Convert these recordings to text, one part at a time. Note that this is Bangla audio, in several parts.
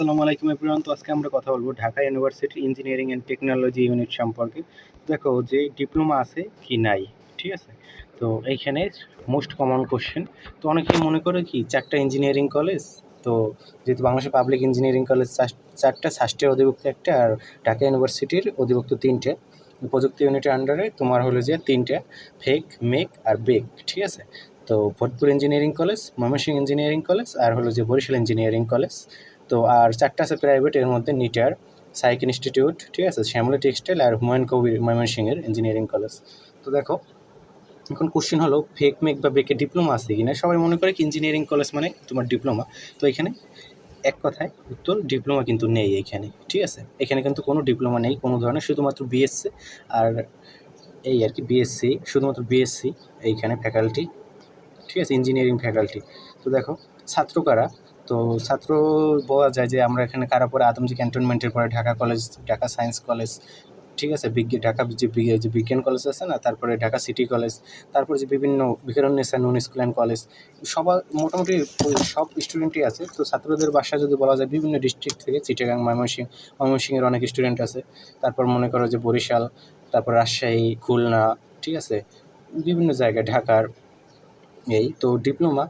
আসসালামু আলাইকুম এভরিওয়ান। তো আজকে আমরা কথা বলব Dhaka university engineering and technology unit সম্পর্কে। দেখো যে ডিপ্লোমা আছে কি নাই, ঠিক আছে? তো এইখানে মোস্ট কমন কোশ্চেন তো অনেকেই মনে করে কি চারটা ইঞ্জিনিয়ারিং কলেজ তো যেহেতু বাংলাদেশের পাবলিক ইঞ্জিনিয়ারিং কলেজ চারটা ষষ্ঠের অধিভুক্ত একটা, আর ঢাকা ইউনিভার্সিটির অধিভুক্ত তিনটে। প্রযুক্তি ইউনিটের আন্ডারে তোমার হলো যে তিনটে ফেক মেক আর বেক ঠিক আছে? তো Faridpur engineering college Mymensingh engineering college আর হলো যে বরিশাল ইঞ্জিনিয়ারিং কলেজ তো আর চারটা আছে প্রাইভেট এর মধ্যে নিটার সাইক ইনস্টিটিউট ঠিক আছে? শ্যামলা টেক্সটাইল আর হুমায়ুন কবির, ময়মনসিংহের ইঞ্জিনিয়ারিং কলেজ তো দেখো, এখন কোশ্চেন হলো ফেক মেক বা বেকে ডিপ্লোমা আছে কিনা? সবাই মনে করে কি ইঞ্জিনিয়ারিং কলেজ মানে তোমার ডিপ্লোমা তো এখানে এক কথায় উত্তর ডিপ্লোমা কিন্তু নেই এখানে, ঠিক আছে? এখানে কিন্তু কোনো ডিপ্লোমা নেই, কোনো ধরনের, শুধুমাত্র বিএসসি আর এই আর কি বিএসসি শুধুমাত্র বিএসসি এইখানে ফ্যাকাল্টি ঠিক আছে? ইঞ্জিনিয়ারিং ফ্যাকাল্টি তো দেখো, ছাত্র কারা? তো ছাত্র বলা যায় যে আমরা এখানে কারা পরে আদমজি ক্যান্টনমেন্টের পরে Dhaka college, Dhaka science college, ঠিক আছে? বিজ্ঞান ঢাকা যে যে বিজ্ঞান কলেজ আছে না, তারপরে ঢাকা সিটি কলেজ, তারপরে যে বিভিন্ন বিকারুন্নেসা নুন স্কুল অ্যান্ড কলেজ, সবার মোটামুটি সব স্টুডেন্টই আছে। তো ছাত্রদের বাসা যদি বলা যায় বিভিন্ন ডিস্ট্রিক্ট থেকে, চিটাগাং, ময়মনসিংহ, ময়মনসিংহের অনেক স্টুডেন্ট আছে। তারপর মনে করো যে বরিশাল, তারপর রাজশাহী, খুলনা, ঠিক আছে? বিভিন্ন জায়গায় ঢাকার এই তো ডিপ্লোমা।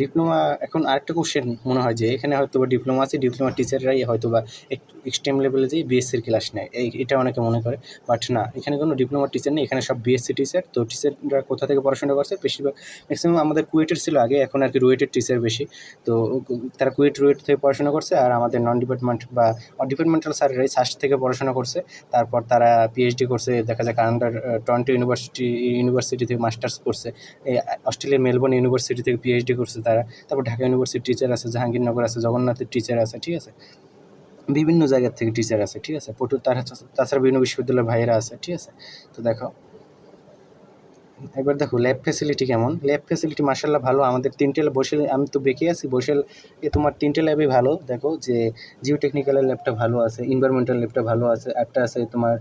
ডিপ্লোমা এখন আরেকটা কোশ্চেন মনে হয় যে এখানে হয়তো বা ডিপ্লোমা আছে ডিপ্লোমা টিচাররাই হয়তো বা একটু এক্সট্রিম লেভেলে যেয়ে বিএসসির ক্লাস নেয়। এই, এটা অনেকে মনে করে। বাট না, এখানে কোনো ডিপ্লোমা টিচার নেই, এখানে সব বিএসসি টিচার তো টিচাররা কোথা থেকে পড়াশোনা করছে? বেশিরভাগ ম্যাক্সিমাম আমাদের কুয়েটের ছিল আগে, এখন আর কি রুয়েটের টিচার বেশি। তো তারা কুয়েট রুয়েট থেকে পড়াশোনা করছে আর আমাদের নন ডিপার্টমেন্ট বা ডিপার্টমেন্টাল স্যারেরাই সাস্ট থেকে পড়াশোনা করছে। তারপর তারা পিএইচডি করছে, দেখা যায় কানাডার টরন্টো ইউনিভার্সিটি ইউনিভার্সিটি থেকে মাস্টার্স করছে। এই অস্ট্রেলিয়ার মেলবোর্ন ইউনিভার্সিটি থেকে পিএইচডি করছে তারা। তারপর ঢাকা ইউনিভার্সিটির টিচার আছে, জাহাঙ্গীরনগর আছে, জগন্নাথের টিচার আছে, ঠিক আছে? বিভিন্ন জায়গার থেকে টিচার আছে, ঠিক আছে? পটু তার তাছাড়া বিভিন্ন বিশ্ববিদ্যালয়ের ভাইয়েরা আছে, ঠিক আছে? তো দেখো এবার দেখো ল্যাব ফ্যাসিলিটি কেমন? ল্যাব ফ্যাসিলিটি মার্শাল্লাহ ভালো। আমাদের তিনটে lab বসে আমি তো বেঁকে আছি। বসেল এ তোমার তিনটে ল্যাবই ভালো। দেখো যে জিও টেকনিক্যালের ল্যাবটা ভালো আছে ইনভারমেন্টাল ল্যাবটা ভালো আছে একটা আছে তোমার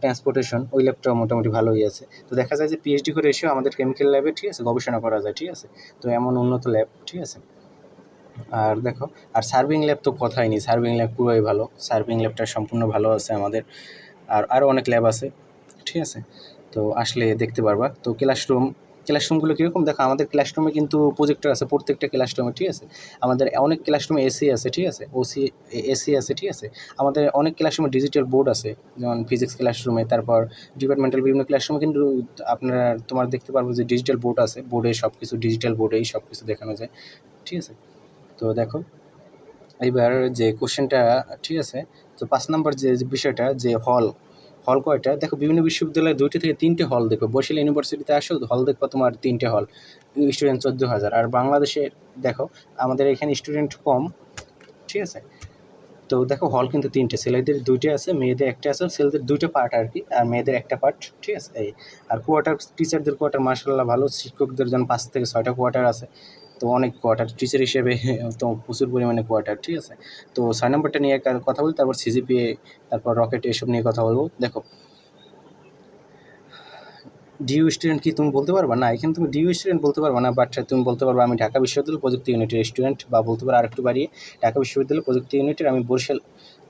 ট্রান্সপোর্টেশন ওই ল্যাবটাও মোটামুটি ভালোই আছে। তো দেখা যায় যে পিএইচডি করে এসেও আমাদের কেমিক্যাল ল্যাবে ঠিক আছে, গবেষণা করা যায়, ঠিক আছে? তো এমন উন্নত ল্যাব ঠিক আছে? আর দেখো, আর সার্ভিং ল্যাব তো কথাই নেই। সার্ভিং ল্যাব পুরোই ভালো। সার্ভিং ল্যাবটা সম্পূর্ণ ভালো আছে আমাদের। আর আরও অনেক ল্যাব আছে, ঠিক আছে? তো আসলে দেখতে পারবা। তো ক্লাসরুম ক্লাসরুমগুলো কীরকম? দেখো, আমাদের ক্লাসরুমে কিন্তু প্রজেক্টর আছে, প্রত্যেকটা ক্লাসরুমে ঠিক আছে? আমাদের অনেক ক্লাসরুমে এসি আছে, ঠিক আছে? ওসি এসি আছে, ঠিক আছে? আমাদের অনেক ক্লাসরুমে ডিজিটাল বোর্ড আছে, যেমন ফিজিক্স ক্লাসরুমে তারপর ডিপার্টমেন্টাল বিভিন্ন ক্লাসরুমে কিন্তু আপনারা, তোমার দেখতে পারব যে ডিজিটাল বোর্ড আছে বোর্ডে সব কিছু ডিজিটাল বোর্ডেই সব কিছু দেখানো যায়, ঠিক আছে? তো দেখো, এইবার যে কোশ্চেনটা ঠিক আছে? তো পাঁচ নম্বর যে বিষয়টা, যে হল হল কয়টা? দেখো, বিভিন্ন বিশ্ববিদ্যালয়ে দুইটি থেকে তিনটে হল দেখবে বরিশাল ইউনিভার্সিটিতে আসো, হল দেখব তোমার তিনটে হল। স্টুডেন্ট চোদ্দ হাজার। আর বাংলাদেশে দেখো, আমাদের এখানে স্টুডেন্ট কম, ঠিক আছে? তো দেখো, হল কিন্তু তিনটে। ছেলেদের দুইটা আছে, মেয়েদের একটা আছে, ছেলেদের দুইটা পার্ট আর কি, আর মেয়েদের একটা পার্ট, ঠিক আছে? এই, আর কোয়ার্টার, টিচারদের কোয়ার্টার মার্শাল্লাহ ভালো। শিক্ষকদের জন্য পাঁচ থেকে ছয়টা কোয়ার্টার আছে। তো অনেক কোয়ার্টার টিচার হিসেবে, তো প্রচুর পরিমাণে কোয়ার্টার ঠিক আছে? তো ছয় নম্বরটা নিয়ে কথা বলি, তারপর সিজিপিএ তারপর রকেট এসব নিয়ে কথা বলব। দেখো ডিইউ স্টুডেন্ট কি তুমি বলতে পারবা? না, এখানে তুমি ডিইউ স্টুডেন্ট বলতে পারবা না বাট তুমি বলতে পারবা আমি ঢাকা বিশ্ববিদ্যালয় প্রযুক্তি ইউনিটের স্টুডেন্ট বা বলতে পারো আরেকটু বাড়িয়ে, ঢাকা বিশ্ববিদ্যালয় প্রযুক্তি ইউনিটের আমি বরিশাল,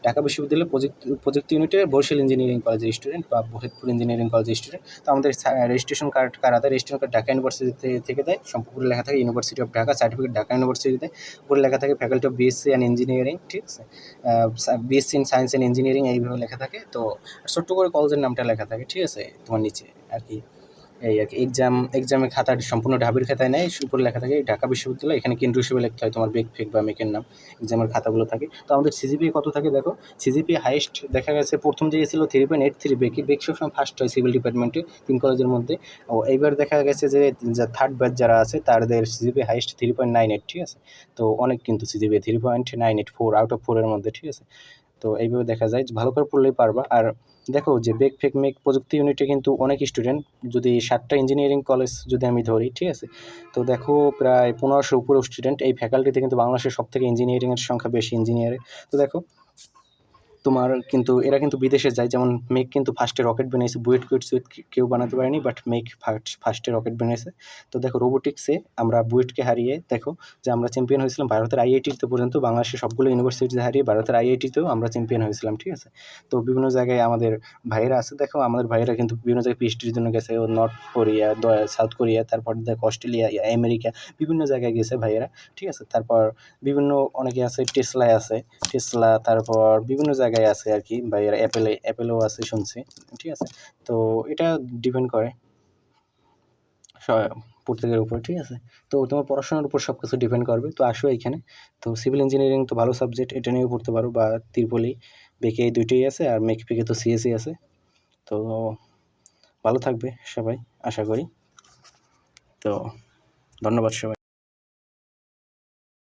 ঢাকা বিশ্ববিদ্যালয় প্রযুক্তি প্রযুক্তি ইউনিটের বরিশাল ইঞ্জিনিয়ারিং কলেজের স্টুডেন্ট বা ফরিদপুর ইঞ্জিনিয়ারিং কলেজের স্টুডেন্ট তো আমাদের রেজিস্ট্রেশন কার্ড কারা দেয় রেজিস্ট্রেশন কার্ড ঢাকা ইউনিভার্সিটি থেকে দেয়, সম্পূর্ণ লেখা থাকে university of Dhaka certificate Dhaka ইউনিভার্সিটিতে উপরে লেখা থাকে faculty of BSc and engineering ঠিক আছে? BSc in science and engineering এইভাবে লেখা থাকে। তো ছোট্ট করে কলেজের নামটা লেখা থাকে, ঠিক আছে? তোমার নিচে। আর কি এই আর কি এক্সাম এক্সামের খাতা সম্পূর্ণ ঢাবির খাতায় নেয় উপরে লেখা থাকে, ঢাকা বিশ্ববিদ্যালয়, এখানে কেন্দ্র হিসেবে লিখতে হয় তোমার বেগ ফেক বা মেকের নাম এক্সামের খাতাগুলো থাকে। তো আমাদের সিজিপিএ কত থাকে দেখো? সিজিপিএ হাইস্ট দেখা গেছে, প্রথম যে ছিল থ্রি পয়েন্ট এইট থ্রি বেকি বেক সবসময় ফার্স্ট হয় সিভিল ডিপার্টমেন্টে তিন কলেজের মধ্যে। ও এইবার দেখা গেছে যে থার্ড ব্যাচ যারা আছে, তাদের CGPA highest three point nine eight ঠিক আছে? তো অনেক কিন্তু CGPA three point nine eight four out of ফোরের মধ্যে, ঠিক আছে? তো এইভাবে দেখা যায়, ভালো করে পড়লেই পারবা। আর দেখো যে বেক ফেক মেক প্রযুক্তি ইউনিটে কিন্তু অনেক স্টুডেন্ট যদি সাতটা ইঞ্জিনিয়ারিং কলেজ যদি আমি ধরি, ঠিক আছে? তো দেখো প্রায় পনেরোশো উপরে স্টুডেন্ট এই ফ্যাকাল্টিতে কিন্তু বাংলাদেশের সব থেকে ইঞ্জিনিয়ারিংয়ের সংখ্যা বেশি ইঞ্জিনিয়ারে তো দেখো তোমার কিন্তু, এরা কিন্তু বিদেশে যায়, যেমন মেক কিন্তু ফার্স্টে রকেট বানিয়েছে, বুয়েট কুয়েট সুইট কেউ বানাতে পারেনি বাট মেক ফার্স্ট ফার্স্টে রকেট বানিয়েছে। তো দেখো রোবোটিক্সে আমরা বুয়েটকে হারিয়ে, দেখো যে আমরা চ্যাম্পিয়ন হয়েছিলাম ভারতের আইআইটিতে পর্যন্ত বাংলাদেশের সবগুলো ইউনিভার্সিটিতে হারিয়ে ভারতের আইআইটিতেও আমরা চ্যাম্পিয়ন হয়েছিলাম, ঠিক আছে? তো বিভিন্ন জায়গায় আমাদের ভাইয়েরা আছে, দেখো, আমাদের ভাইয়েরা কিন্তু বিভিন্ন জায়গায় পিএইচডির জন্য গেছে, ও নর্থ কোরিয়া সাউথ কোরিয়া তারপর দেখো অস্ট্রেলিয়া আমেরিকা বিভিন্ন জায়গায় গেছে ভাইয়েরা, ঠিক আছে? তারপর বিভিন্ন অনেকে আছে টেসলায় আছে টেসলা তারপর বিভিন্ন জায়গায় আছে আর কি ভাইয়েরা অ্যাপেলে অ্যাপেলেও আছে শুনছি, ঠিক আছে? তো এটা ডিপেন্ড করে প্রত্যেকের উপর, ঠিক আছে? তো তোমার পড়াশোনার উপর সব কিছু ডিপেন্ড করবে, তো আসো এখানে। তো সিভিল ইঞ্জিনিয়ারিং তো ভালো সাবজেক্ট এটা নিয়েও পড়তে পারো, বা তিরপলি বেকে এই দুইটাই আছে, আর মেক পেকে তো সিএসি আছে। তো ভালো থাকবে সবাই, আশা করি। তো ধন্যবাদ সবাই।